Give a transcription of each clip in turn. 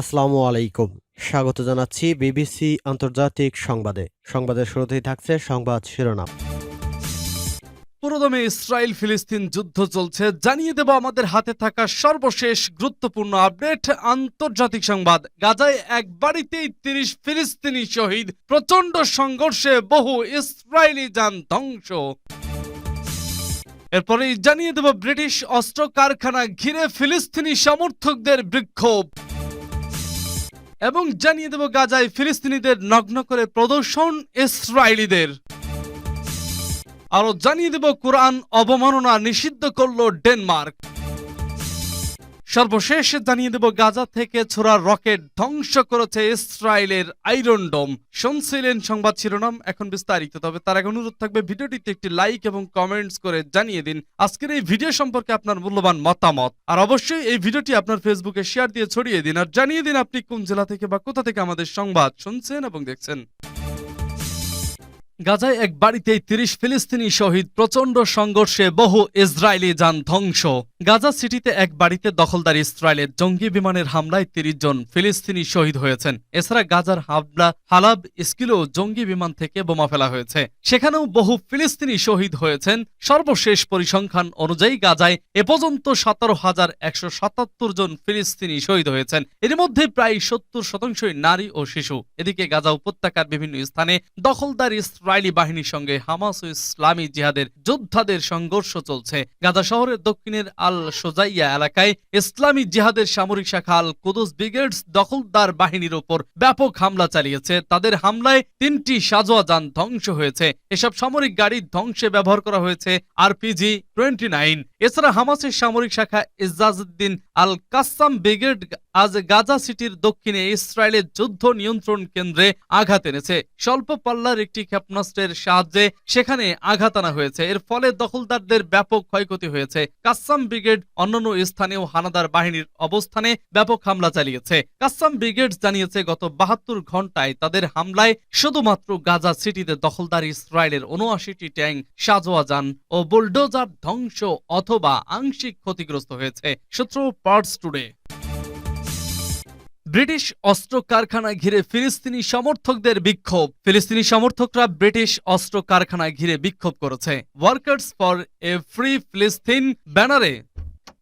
আসসালামু আলাইকুম। স্বাগত জানাচ্ছি বিবিসি আন্তর্জাতিক সংবাদে। সংবাদের শুরুতেই থাকছে সংবাদ শিরোনাম। পুরোদমে ইসরায়েল ফিলিস্তিন যুদ্ধ চলছে। জানিয়ে দেব আমাদের হাতে থাকা সর্বশেষ গুরুত্বপূর্ণ আপডেট। আন্তর্জাতিক সংবাদ, গাজায় এক বাড়িতেই তিরিশ ফিলিস্তিনি শহীদ। প্রচণ্ড সংঘর্ষে বহু ইসরায়েলি যান ধ্বংস। এরপরে জানিয়ে দেব ব্রিটিশ অস্ত্র কারখানা ঘিরে ফিলিস্তিনি সমর্থকদের বিক্ষোভ। এবং জানিয়ে দেব গাজায় ফিলিস্তিনিদের নগ্ন করে প্রদর্শন ইসরায়েলিদের। আরও জানিয়ে দেব কোরআন অবমাননা নিষিদ্ধ করল ডেনমার্ক। সর্বশেষ জানিয়ে দেব, গাজা থেকে ছোড়া রকেট ধ্বংস করেছে ইসরায়েলের আইরন ডোম। শুনছিলেন সংবাদ শিরোনাম, এখন বিস্তারিত। তবে তার আগে অনুরোধ থাকবে, ভিডিওটিতে একটি লাইক এবং কমেন্টস করে জানিয়ে দিন, আজকের এই ভিডিও সম্পর্কে আপনার মূল্যবান মতামত। আর অবশ্যই এই ভিডিওটি আপনার ফেসবুকে শেয়ার দিয়ে ছড়িয়ে দিন, আর জানিয়ে দিন আপনি কোন জেলা থেকে বা কোথা থেকে আমাদের সংবাদ শুনছেন এবং দেখছেন। গাজায় এক বাড়িতেই তিরিশ ফিলিস্তিনি শহীদ প্রচণ্ড সংঘর্ষে বহু ইসরায়েলি যান ধ্বংস। গাজা সিটিতে এক বাড়িতে দখলদার ইসরায়েলের জঙ্গি বিমানের হামলায় তিরিশ জন ফিলিস্তিনি শহীদ হয়েছেন। এছাড়া গাজার হাবলা, হালাব স্কিলেও জঙ্গি বিমান থেকে বোমা ফেলা হয়েছে। সেখানেও বহু ফিলিস্তিনি শহীদ হয়েছেন। সর্বশেষ পরিসংখ্যান অনুযায়ী গাজায় এ পর্যন্ত সতেরো হাজার একশো সাতাত্তর জন ফিলিস্তিনি শহীদ হয়েছেন। এর মধ্যে প্রায় সত্তর শতাংশই নারী ও শিশু। এদিকে গাজা উপত্যকার বিভিন্ন স্থানে দখলদার ইসরায়েলি বাহিনীর সঙ্গে হামাস ও ইসলামী জিহাদের যোদ্ধাদের সংঘর্ষ চলছে। গাজা শহরের দক্ষিণের আল সোজাইয়া এলাকায় ইসলামী জিহাদের সামরিক শাখা আল কুদুস ব্রিগেডস দখলদার বাহিনীর ওপর ব্যাপক হামলা চালিয়েছে। তাদের হামলায় তিনটি সাজোয়া যান ধ্বংস হয়েছে। এসব সামরিক গাড়ি ধ্বংসে ব্যবহার করা হয়েছে আরপিজি টোয়েন্টি নাইন। এছাড়া হামাসের সামরিক শাখা ইজাজউদ্দিন আল কাসাম ব্রিগেড আজ গাজা সিটির দক্ষিণে ইসরায়েলের যুদ্ধ নিয়ন্ত্রণ কেন্দ্রে আঘাত এনেছে। স্বল্প পাল্লার একটি ক্ষেপণাস্ত্রের সাহায্যে সেখানে আঘাত আনা হয়েছে। এর ফলে দখলদারদের ব্যাপক ক্ষয়ক্ষতি হয়েছে। কাসাম ব্রিগেড অন্যান্য স্থানীয় হানাদার বাহিনীর অবস্থানে ব্যাপক হামলা চালিয়েছে। কাসাম ব্রিগেড জানিয়েছে, গত বাহাত্তর ঘন্টায় তাদের হামলায় শুধুমাত্র গাজা সিটিতে দখলদার ইসরায়েলের উনআশিটি ট্যাঙ্ক সাজোয়া যান ও বুলডোজার ধ্বংস অথবা আংশিক ক্ষতিগ্রস্ত হয়েছে। সূত্র পার্টস টুডে। ব্রিটিশ অস্ত্র কারখানা ঘিরে ফিলিস্তিনি সমর্থকদের বিক্ষোভ। ফিলিস্তিনি সমর্থকরা ব্রিটিশ অস্ত্র কারখানা ঘিরে বিক্ষোভ করেছে। ওয়ার্কার্স ফর এ ফ্রি ফিলিস্তিন ব্যানারে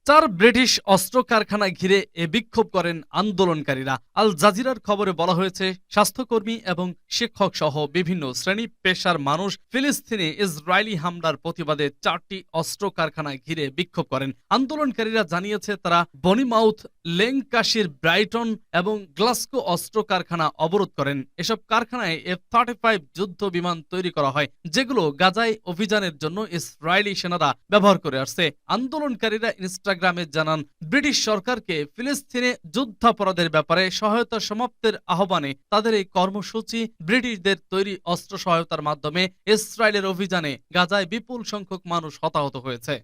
চার ব্রিটিশ অস্ত্র কারখানা ঘিরে এ বিক্ষোভ করেন আন্দোলনকারীরা। আল জাজিরার খবরে বলা হয়েছে, স্বাস্থ্যকর্মী এবং শিক্ষক সহ বিভিন্ন শ্রেণি পেশার মানুষ ফিলিস্তিনে ইসরায়েলি হামলার প্রতিবাদে চারটি অস্ত্র কারখানা ঘিরে বিক্ষোভ করেন। আন্দোলনকারীরা জানিয়েছে, তারা বনিমাউথ লেংকাশির ব্রাইটন এবং গ্লাস্কো অস্ত্র কারখানা অবরোধ করেন। এসব কারখানায় এফ থার্টি ফাইভ যুদ্ধ বিমান তৈরি করা হয়, যেগুলো গাজায় অভিযানের জন্য ইসরায়েলি সেনারা ব্যবহার করে আসছে। আন্দোলনকারীরা ইনস্টাগ্রামে জানান, ব্রিটিশ সরকারকে ফিলিস্তিনে যুদ্ধাপরাধের ব্যাপারে সহায়তা সমাপ্তের আহ্বানে তাদের এই কর্মসূচি ব্রিটিশদের তৈরি অস্ত্র সহায়তার মাধ্যমে ইসরায়েলের অভিযানে গাজায় বিপুল সংখ্যক মানুষ হতাহত হয়েছে।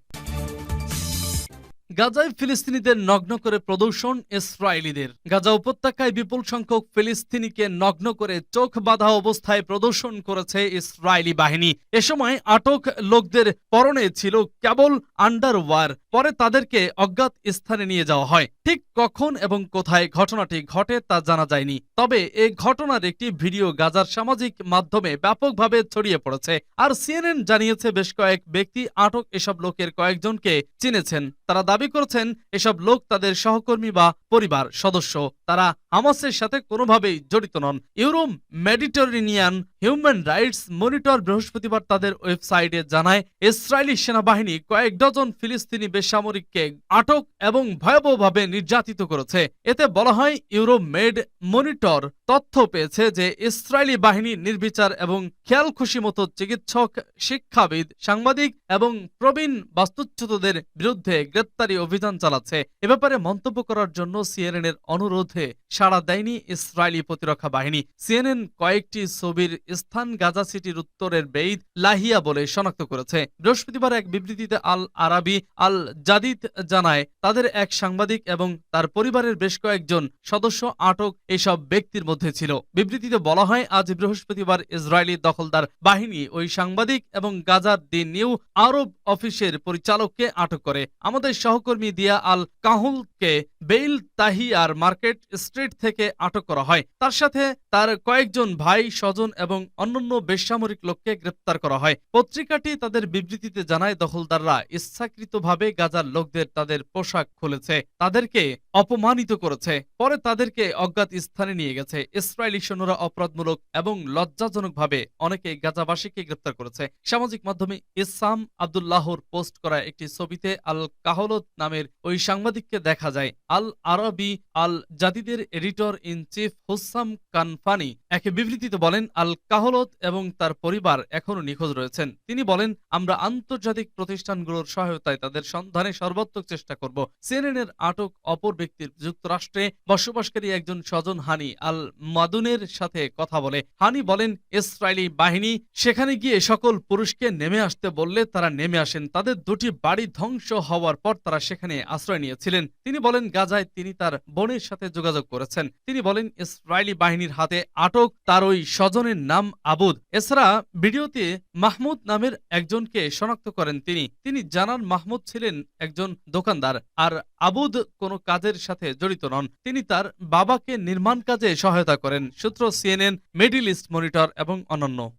গাজায় ফিলিস্তিনিদের নগ্ন করে প্রদর্শন ইসরায়েলিদের। গাজা উপত্যকায় বিপুল সংখ্যক ফিলিস্তিনিকে নগ্ন করে চোখ বাঁধা অবস্থায় প্রদর্শন করেছে ইসরায়েলি বাহিনী। এ সময় আটক লোকদের পরনে ছিল কেবল আন্ডারওয়ার পরে তাদেরকে অজ্ঞাত স্থানে নিয়ে যাওয়া হয়। ঠিক কখন এবং কোথায় ঘটনাটি ঘটে তা জানা যায়নি, তবে এই ঘটনার একটি ভিডিও গাজার সামাজিক মাধ্যমে ব্যাপকভাবে ছড়িয়ে পড়েছে। আর সিএনএন জানিয়েছে, বেশ কয়েক ব্যক্তি আটক এসব লোকের কয়েকজনকে চিনেছেন। তারা দাবি করেছেন, এসব লোক তাদের সহকর্মী বা পরিবার সদস্য। তারা হামাসের সাথে কোনোভাবেই জড়িত নন। Europe Mediterranean human rights monitor বৃহস্পতিবার তাদের ওয়েবসাইটে জানায়, ইসরায়েলি সেনাবাহিনী কয়েক ডজন ফিলিস্তিনি বেসামরিককে আটক এবং ভয়াবহভাবে নির্যাতিত করেছে। এতে বলা হয় ইউরোপ মেড মনিটর তথ্য পেয়েছে যে ইসরায়েলি বাহিনী নির্বিচার এবং খেয়াল খুশি মতো চিকিৎসক, শিক্ষাবিদ, সাংবাদিক এবং প্রবীণ বাস্তুচ্যুতদের বিরুদ্ধে গ্রেপ্তারি অভিযান চালাচ্ছে। এ ব্যাপারে মন্তব্য করার জন্য সিএনএন এর অনুরোধে সাড়া দেয়নি ইসরায়েলি প্রতিরক্ষা বাহিনী। সিএনএন কয়েকটি ছবির স্থান গাজা সিটির উত্তরের বেইদ লাহিয়া বলে শনাক্ত করেছে। বৃহস্পতিবার এক বিবৃতিতে আল আরাবি আল জাদিদ জানায়, তাদের এক সাংবাদিক এবং তার পরিবারের বেশ কয়েকজন সদস্য আটক এসব ব্যক্তির মধ্যে ছিল। বিবৃতিতে বলা হয়, আজ বৃহস্পতিবার ইসরায়েলি দখলদার বাহিনী ওই সাংবাদিক এবং গাজার দি নিউ আরব অফিসের পরিচালককে আটক করে। আমাদের সহকর্মী দিয়া আল কাহুলকে বেইল তাহিয়ার মার্কেট স্ট্রিট থেকে আটক করা হয়। তার সাথে তার কয়েকজন ভাই, স্বজন এবং অন্যান্য বেসামরিক লোককে গ্রেপ্তার করা হয়। পত্রিকাটি তাদের বিবৃতিতে জানায়, দখলদাররা ইচ্ছাকৃতভাবে গাজার লোকদের তাদের পোশাক খুলেছে। তাদেরকে অপমানিত করেছে। পরে তাদেরকে অজ্ঞাত স্থানে নিয়ে গেছে। ইসরায়েলি সৈন্যরা অপরাধমূলক এবং লজ্জাজনকভাবে অনেকে গাজাবাসীকে গ্রেপ্তার করেছে। সামাজিক মাধ্যমে ইসাম আবদুল্লাহর পোস্ট করা একটি ছবিতে আল কাহলত নামের ওই সাংবাদিককে দেখা যায়। Al Araby Al জাদিদের editor in chief Hussam Kanfani এক বিবৃতিতে বলেন, আল কাহলত এবং তার পরিবার এখনও নিখোঁজ রয়েছেন। তিনি বলেন, আমরা আন্তর্জাতিক প্রতিষ্ঠানগুলোর সহায়তায় তাদের সন্ধানে সর্বাত্মক চেষ্টা করব। সিএনএন এর আটক অপর ব্যক্তির যুক্তরাষ্ট্রে বসবাসকারী একজন স্বজন হানি আল মাদুনের সাথে কথা বলে। হানি বলেন, ইসরায়েলি বাহিনী সেখানে গিয়ে সকল পুরুষকে নেমে আসতে বললে তারা নেমে আসেন। তাদের দুটি বাড়ি ধ্বংস হওয়ার পর তারা সেখানে আশ্রয় নিয়েছিলেন। তিনি বলেন, গাজায় তিনি তার বোনের সাথে যোগাযোগ করেছেন। তিনি বলেন, ইসরায়েলি বাহিনীর হাতে আটক তার ওই স্বজনের নাম আবুদ। এছাড়া ভিডিওতে মাহমুদ নামের একজনকে শনাক্ত করেন তিনি। তিনি জানান, মাহমুদ ছিলেন একজন দোকানদার। আর আবুদ কোনো কাজের সাথে জড়িত নন। তিনি তার বাবাকে নির্মাণ কাজে সহায়তা করেন। সূত্র সিএনএন, মিডিল ইস্ট মনিটর এবং অন্যান্য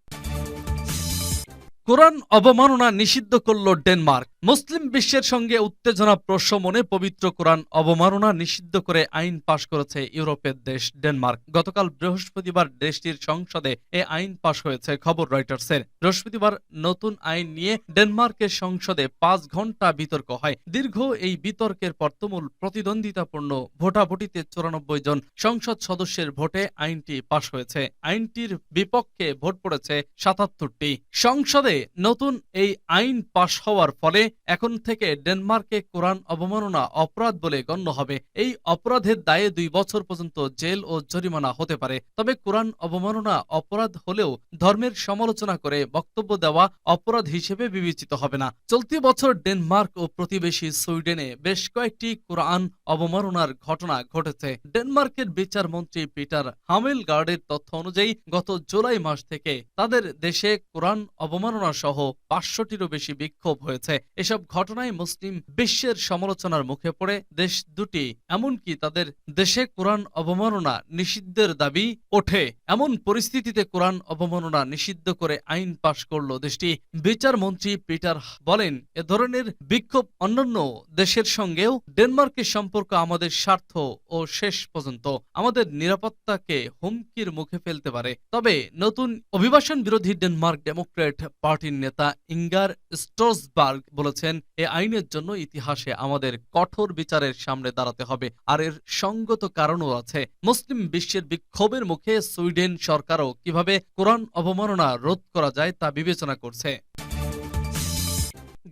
কোরআন অবমাননা নিষিদ্ধ করল ডেনমার্ক। মুসলিম বিশ্বের সঙ্গে উত্তেজনা প্রশমনে পবিত্র কোরআন অবমাননা নিষিদ্ধ করে আইন পাশ করেছে ইউরোপের দেশ ডেনমার্ক। গতকাল বৃহস্পতিবার দেশটির সংসদে এ আইন পাশ হয়েছে, খবর রয়টার্সের। বৃহস্পতিবার নতুন আইন নিয়ে ডেনমার্কের সংসদে পাঁচ ঘণ্টা বিতর্ক হয়। দীর্ঘ এই বিতর্কের পর তুমুল প্রতিদ্বন্দ্বিতাপূর্ণ ভোটাভুটিতে চুরানব্বই জন সংসদ সদস্যের ভোটে আইনটি পাশ হয়েছে। আইনটির বিপক্ষে ভোট পড়েছে সাতাত্তরটি। সংসদে নতুন এই আইন পাশ হওয়ার ফলে এখন থেকে ডেনমার্কে কোরআন অবমাননা অপরাধ বলে গণ্য হবে। এই অপরাধের দায়ে দুই বছর পর্যন্ত জেল ও জরিমানা হতে পারে। তবে কোরআন অবমাননা অপরাধ হলেও ধর্মের সমালোচনা করে বক্তব্য দেওয়া অপরাধ হিসেবে বিবেচিত হবে না। চলতি বছর ডেনমার্ক ও প্রতিবেশী সুইডেনে বেশ কয়েকটি কোরআন অবমাননার ঘটনা ঘটেছে। ডেনমার্কের বিচার মন্ত্রী পিটার হামেল গার্ডের তথ্য অনুযায়ী, গত জুলাই মাস থেকে তাদের দেশে কোরআন অবমাননা সহ পাঁচশোটিরও বেশি বিক্ষোভ হয়েছে। এসব ঘটনায় মুসলিম বিশ্বের সমালোচনার মুখে পড়ে দেশ দুটি, এমনকি তাদের দেশে কোরআন অবমাননা নিষিদ্ধের দাবি ওঠে। এমন পরিস্থিতিতে কোরআন অবমাননা নিষিদ্ধ করে আইন পাশ করল দেশটি। বিচার মন্ত্রী পিটার বলেন, এ ধরনের বিক্ষোভ অন্যান্য দেশের সঙ্গেও ডেনমার্কের সম্পর্ক আমাদের স্বার্থ ও শেষ পর্যন্ত। আমাদের নিরাপত্তাকে হুমকির মুখে ফেলতে পারে। তবে নতুন অভিবাসন বিরোধী ডেনমার্ক ডেমোক্রেট পার্টির নেতা ইঙ্গার স্টোসবার্গ বলেছেন এ আইনের জন্য ইতিহাসে আমাদের কঠোর বিচারের সামনে দাঁড়াতে হবে। আর এর সঙ্গত কারণও আছে। মুসলিম বিশ্বের বিক্ষোভের মুখে সুইডেন সরকারও কীভাবে কোরআন অবমাননা রোধ করা যায় তা বিবেচনা করছে।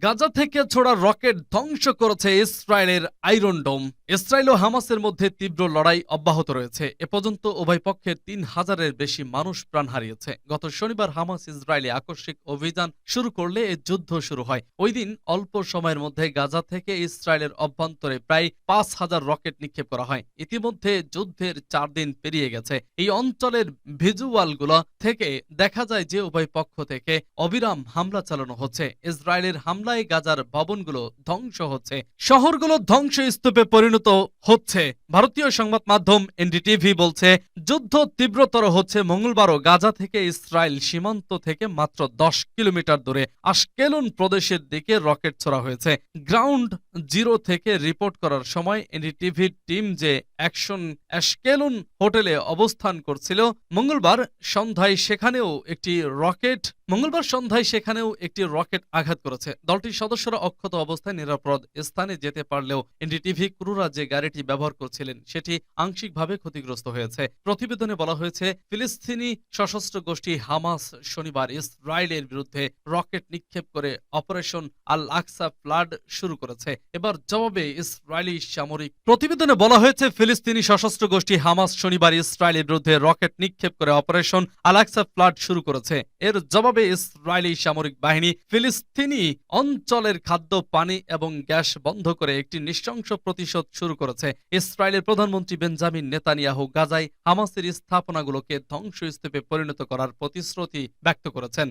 গাজা থেকে ছোড়া রকেট ধ্বংস করেছে ইসরায়েলের আইরন ডোম। ইসরায়েল ও হামাসের মধ্যে তীব্র লড়াই অব্যাহত রয়েছে। এ পর্যন্ত উভয় পক্ষের তিন হাজারের বেশি মানুষ প্রাণ হারিয়েছে। গত শনিবার হামাস ইসরায়েলে আকস্মিক অভিযান শুরু করলে এ যুদ্ধ শুরু হয়। ওই দিন অল্প সময়ের মধ্যে গাজা থেকে ইসরায়েলের অভ্যন্তরে প্রায় পাঁচ হাজার রকেট নিক্ষেপ করা হয়। ইতিমধ্যে যুদ্ধের চার দিন পেরিয়ে গেছে। এই অঞ্চলের ভিজুয়ালগুলো থেকে দেখা যায় যে উভয় পক্ষ থেকে অবিরাম হামলা চালানো হচ্ছে। ইসরায়েলের হামলায় গাজার ভবনগুলো ধ্বংস হচ্ছে। শহরগুলো ধ্বংস স্তূপে পরিণত হচ্ছে। ভারতীয় সংবাদ মাধ্যম এনডিটিভি বলছে, যুদ্ধ তীব্রতর হচ্ছে মঙ্গলবারও গাজা থেকে ইসরায়েল সীমান্ত থেকে মাত্র দশ কিলোমিটার দূরে আশকেলুন প্রদেশের দিকে রকেট ছোড়া হয়েছে। গ্রাউন্ড জিরো থেকে রিপোর্ট করার সময় এনডিটিভির টিম যে অ্যাকশন অ্যাশকেলুন হোটেলে অবস্থান করছিল, মঙ্গলবার সন্ধ্যায় সেখানেও একটি রকেট, মঙ্গলবার সন্ধ্যায় সেখানেও একটি রকেট আঘাত করেছে। দলটির সদস্যরা অক্ষত অবস্থায় নিরাপদ স্থানে যেতে পারলেও এনডিটিভি ক্রুরা যে গাড়িটি ব্যবহার করছিল ছিলেন সেটি আংশিকভাবে ক্ষতিগ্রস্ত হয়েছে। প্রতিবেদনে বলা হয়েছে, ফিলিস্তিনি সশস্ত্র গোষ্ঠী হামাস শনিবার ইসরায়েলের বিরুদ্ধে রকেট নিক্ষেপ করে অপারেশন আল আকসা ফ্লাড শুরু করেছে। এবার জবাবে ইসরায়েলি সামরিক প্রতিবেদনে বলা হয়েছে, ফিলিস্তিনি সশস্ত্র গোষ্ঠী হামাস শনিবার ইসরায়েলের বিরুদ্ধে রকেট নিক্ষেপ করে অপারেশন আল আকসা ফ্লাড শুরু করেছে। এর জবাবে ইসরায়েলি সামরিক বাহিনী ফিলিস্তিনি অঞ্চলের খাদ্য, পানি এবং গ্যাস বন্ধ করে একটি নৃশংস প্রতিশোধ শুরু করেছে। ইসরায়েলের প্রধানমন্ত্রী বেঞ্জামিন নেতানিয়াহু গাজায় হামাসের স্থাপনাগুলোকে ধ্বংসস্তূপে পরিণত করার প্রতিশ্রুতি ব্যক্ত করেছেন।